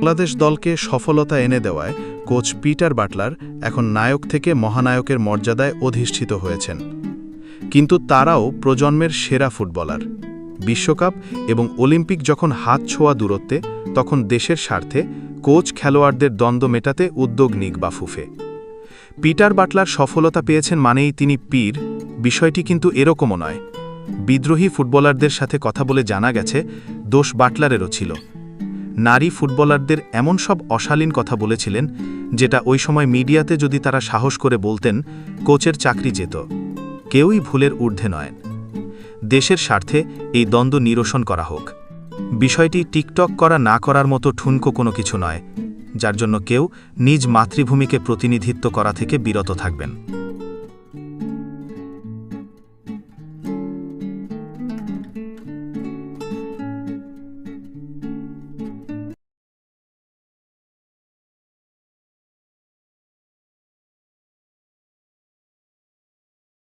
বাংলাদেশ দলকে সফলতা এনে দেওয়ায় কোচ পিটার বাটলার এখন নায়ক থেকে মহানায়কের মর্যাদায় অধিষ্ঠিত হয়েছেন। কিন্তু তারাও প্রজন্মের সেরা ফুটবলার। বিশ্বকাপ এবং অলিম্পিক যখন হাত ছোঁয়া দূরত্বে, তখন দেশের স্বার্থে কোচ খেলোয়াড়দের দ্বন্দ্ব মেটাতে উদ্যোগ নিক বাফুফে। পিটার বাটলার সফলতা পেয়েছেন মানেই তিনি পীর, বিষয়টি কিন্তু এরকমও নয়। বিদ্রোহী ফুটবলারদের সাথে কথা বলে জানা গেছে, দোষ বাটলারেরও ছিল। নারী ফুটবলারদের এমন সব অশালীন কথা বলেছিলেন, যেটা ওই সময় মিডিয়াতে যদি তারা সাহস করে বলতেন, কোচের চাকরি যেত। কেউই ভুলের ঊর্ধ্বে নয়। দেশের স্বার্থে এই দ্বন্দ্ব নিরসন করা হোক। বিষয়টি টিকটক করা না করার মতো ঠুনকো কোনো কিছু নয়, যার জন্য কেউ নিজ মাতৃভূমিকে প্রতিনিধিত্ব করা থেকে বিরত থাকবেন।